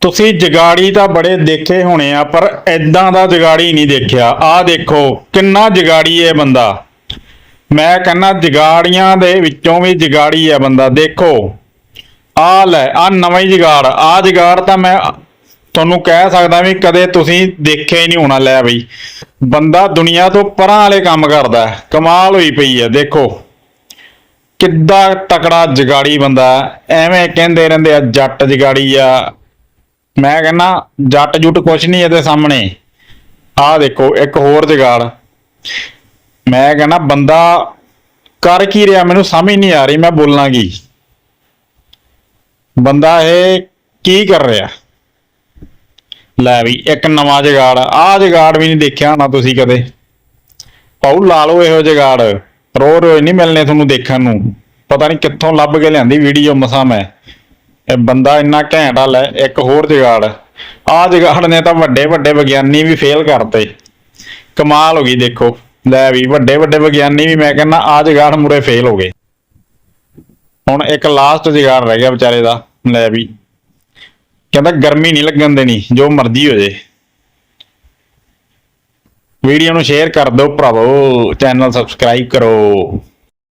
ਤੁਸੀਂ ਜਗਾੜੀ ਤਾਂ ਬੜੇ ਦੇਖੇ ਹੋਣੇ ਆ, ਪਰ ਐਦਾਂ ਦਾ ਜਗਾੜੀ ਨਹੀਂ ਦੇਖਿਆ। ਆਹ ਦੇਖੋ, ਕਿੰਨਾ ਜਗਾੜੀ ਹੈ ਬੰਦਾ। ਮੈਂ ਕਹਿੰਨਾ ਜਗਾੜੀਆਂ ਦੇ ਵਿੱਚੋਂ ਵੀ ਜਗਾੜੀ ਹੈ ਬੰਦਾ, ਦੇਖੋ। ਆ ਲੈ, ਆਹ ਨਵਾਂ ਹੀ ਜਗਾੜ, ਆਹ ਜਗਾੜ ਤਾਂ ਮੈਂ ਤੁਹਾਨੂੰ ਕਹਿ ਸਕਦਾ ਵੀ ਕਦੇ ਤੁਸੀਂ ਦੇਖਿਆ ਹੀ ਨਹੀਂ ਹੋਣਾ, ਲੈ ਬਈ। ਬੰਦਾ ਦੁਨੀਆ ਤੋਂ ਪਰਾਂ ਵਾਲੇ ਕੰਮ ਕਰਦਾ ਕਮਾਲ ਹੋਈ ਪਈ ਹੈ, ਦੇਖੋ। ਕਿੱਦਾਂ ਤਕੜਾ ਜਗਾੜੀ ਬੰਦਾ ਐਵੇਂ ਕਹਿੰਦੇ ਰਹਿੰਦੇ ਆ, ਜੱਟ ਜਗਾੜੀ ਆ ਮੈਂ ਕਹਿੰਨਾ ਜੱਟ ਜੁੱਟ ਕੁਛ ਨਹੀਂ ਇਹਦੇ ਸਾਹਮਣੇ। ਆਹ ਦੇਖੋ, ਇੱਕ ਹੋਰ ਜਗਾੜ। ਮੈਂ ਕਹਿੰਨਾ ਬੰਦਾ ਕਰ ਕੀ ਰਿਹਾ? ਮੈਨੂੰ ਸਮਝ ਨਹੀਂ ਆ ਰਹੀ, ਮੈਂ ਬੋਲਣਾ ਕੀ? ਬੰਦਾ ਇਹ ਕੀ ਕਰ ਰਿਹਾ? ਲੈ ਵੀ, ਇੱਕ ਨਵਾਂ ਜਗਾੜ। ਆਹ ਜਗਾੜ ਵੀ ਨਹੀਂ ਦੇਖਿਆ ਹੋਣਾ ਤੁਸੀਂ ਕਦੇ। ਪਾਉ ਲਾ ਲਓ ਇਹੋ ਜਗਾੜ। ਰੋ ਰੋ ਨਹੀਂ ਮਿਲਨੇ ਤੁਹਾਨੂੰ ਦੇਖਣ ਨੂੰ। ਪਤਾ ਨਹੀਂ ਕਿੱਥੋਂ ਲੱਭ ਕੇ ਲਿਆਂਦੀ ਵੀਡੀਓ ਮਸਾਂ ਮੈਂ। ਇਹ ਬੰਦਾ ਇੰਨਾ ਘੈਂਟ ਆ ਇੱਕ ਹੋਰ ਜਗਾੜ। ਆਹ ਜਗਾੜ ਨੇ ਤਾਂ ਵੱਡੇ ਵੱਡੇ ਵਿਗਿਆਨੀ ਵੀ ਫੇਲ ਕਰਤੇ। ਕਮਾਲ ਹੋ ਗਈ, ਦੇਖੋ। ਲੈ ਵੀ, ਵੱਡੇ ਵੱਡੇ ਵਿਗਿਆਨੀ ਵੀ, ਮੈਂ ਕਹਿੰਦਾ ਆਹ ਜਗਾੜ ਮੁਰੇ ਫੇਲ ਹੋ ਗਏ। ਹੁਣ ਇੱਕ ਲਾਸਟ ਜਗਾੜ ਰਹਿ ਗਿਆ ਵਿਚਾਰੇ ਦਾ, ਲੈ ਵੀ। ਕਹਿੰਦਾ ਗਰਮੀ ਨਹੀਂ ਲੱਗਣ ਦੇਣੀ, ਜੋ ਮਰਜ਼ੀ ਹੋ ਜੇ। ਵੀਡੀਓ ਨੂੰ ਸ਼ੇਅਰ ਕਰ ਦਿਓ ਭਰਾਵੋ ਚੈਨਲ ਸਬਸਕ੍ਰਾਈਬ ਕਰੋ।